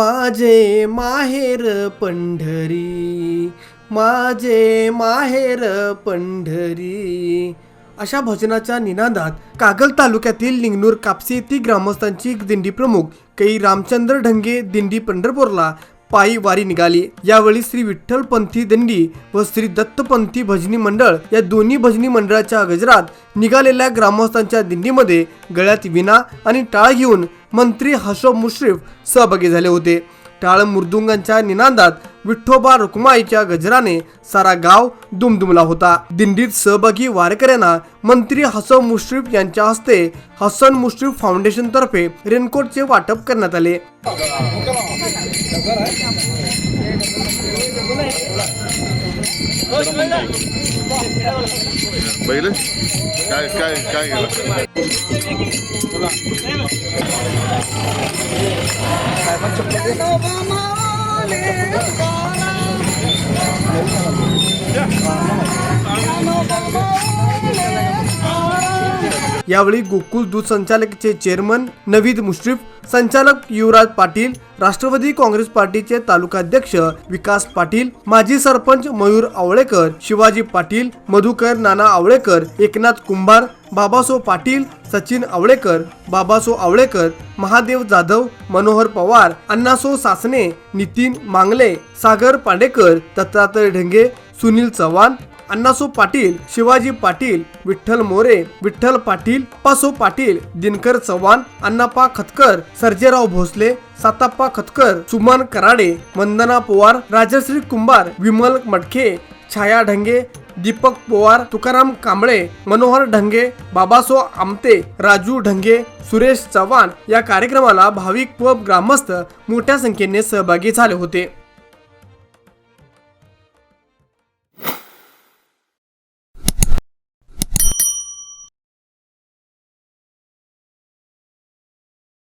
माझे माहेर पंढरी माझे माहेर पंढरी. अशा भजनाच्या निनादात कागल तालुक्यातील लिंगनूर कापसी येथील ग्रामस्थांची दिंडी प्रमुख कै रामचंद्र ढंगे दिंडी पंढरपूरला पायी वारी निघाली. यावेळी श्री विठ्ठल पंथी दिंडी व श्री दत्तपंथी भजनी मंडळ या दोन्ही भजनी मंडळाच्या गजरात निघालेल्या ग्रामस्थांच्या दिंडीमध्ये गळ्यात विना आणि टाळ घेऊन मंत्री हशोब मुश्रीफ सहभागी झाले होते. टाळ मृदुंगांच्या निनादात विठ्ठोबा रुक्माईच्या गजराने सारा गाव दुमदुमला होता. दिंडीत सहभागी वारकऱ्यांना मंत्री हसन मुश्रीफ यांच्या हस्ते हसन मुश्रीफ फाउंडेशन तर्फे रेनकोटचे वाटप करण्यात आले. बघितलं काय काय काय केलं? यावेळी गोकुल दूध संचालकचे चेअरमन नवीद मुश्रीफ संचालक युवराज पाटील राष्ट्रवादी काँग्रेस पार्टीचे तालुकाध्यक्ष विकास पाटील माजी सरपंच मयूर आवळेकर शिवाजी पाटील मधुकर नाना आवळेकर एकनाथ कुंभार बाबासो पाटील सचिन आवळेकर बाबासो आवळेकर महादेव जाधव मनोहर पवार अण्णासो सासने नितीन मांगले सागर पांडेकर दत्तात्रय ढेंगे सुनील चव्हाण अण्णासो पाटील शिवाजी पाटील विठ्ठल मोरे विठ्ठल पाटील पासो पाटील दिनकर चव्हाण अण्णापा खतकर सर्जेराव भोसले साताप्पा खतकर सुमन कराडे वंदना पवार राजश्री कुंभार विमल मटके छाया ढंगे दीपक पवार तुकाराम कांबळे मनोहर ढंगे बाबासो आमते राजू ढंगे सुरेश चव्हाण या कार्यक्रमाला भाविक व ग्रामस्थ मोठ्या संख्येने सहभागी झाले होते.